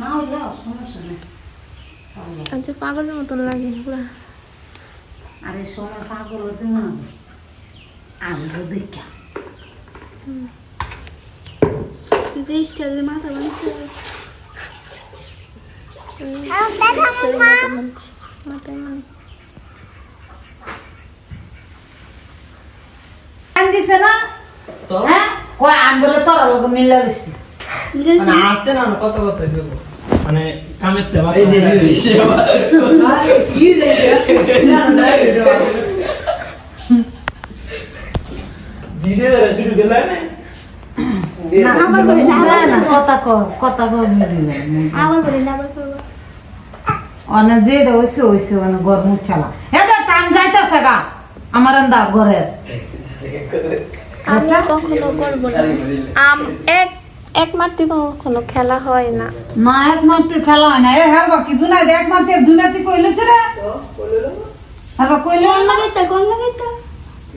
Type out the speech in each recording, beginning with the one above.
না হইলেও সমস্যা নেই। আচ্ছা পাগলের মতন লাগে পুরা আরে সময় পাগল হতে না আসব দেখা। দিদি স্টাইলের মাথা বানছে দিছে না? হ্যাঁ? কয় আমি তোর লোক মিলে লইছি। মানে মানে কামের তেল যে দিছে কি শুরু করলে না না আমার না না কথা কো কথা কো আবার বলি না আবার করব অনে যেটা হইছে হইছে অনে ঘর মুখ চালা হে তো টাইম যাইতাছে গা আমার আন্দা ঘরের আমি কখনো করব না আম এক এক মারতে কখনো খেলা হয় না। না এক মাত্র খেলা হয় না। এ হ্যাঁ বা কিছু নাই এক মাত্র দুই মাত্র কইলেছে রে। হ্যাঁ বা কইলে? কোন লাগাইতা কোন লাগাইতা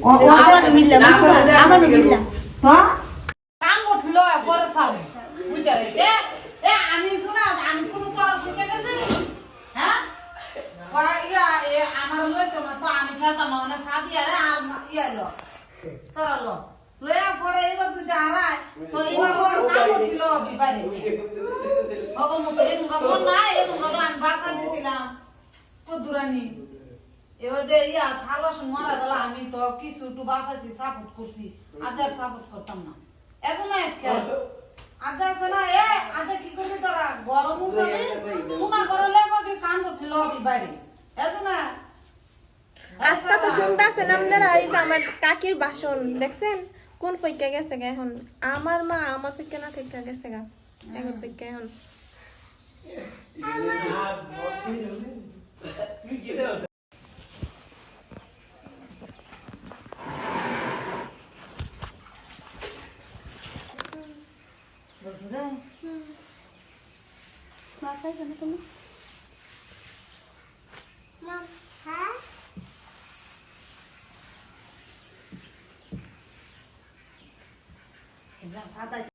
ও আবার মিললাম আবার মিললাম তো? কান উঠল পরে সাল বুঝা রে এ আমি শুনা আমি কোন তোর ফুটে গেছে? হ্যাঁ? ওয়া ইয়া এ আমার লই তো আমি খেলতাম না সাদি আর ইয়া লো তোর লো। লয়া পরে এবার তুই হারায় তো এবার ওর কান উঠল বিবারে ওগো মুতে এ তুমি কোন না এ তুমি তো আমি বাসা দিছিলাম। তো দূরানি। এবার দে ইয়া থালো মারা গেল আমি তো কিছু একটু বাঁচাইছি সাপোর্ট করছি। আদার সাপোর্ট করতাম না। এত না এক খেল আদা আছে না এ আদা কি করবি তোরা? গরম উসাবে মুনা করলে বাকি কান উঠিল বাইরে এত না। আজকে তো শুনতেছেন আপনারা এই যে আমার কাকির বাসন দেখছেন? কোন পৈকা গেছে গা এখন আমার মা আমার পৈকা না থেকে গেছে গা এখন পৈকা এখন তুই কি রে মাথায় কেন তুমি ফাটা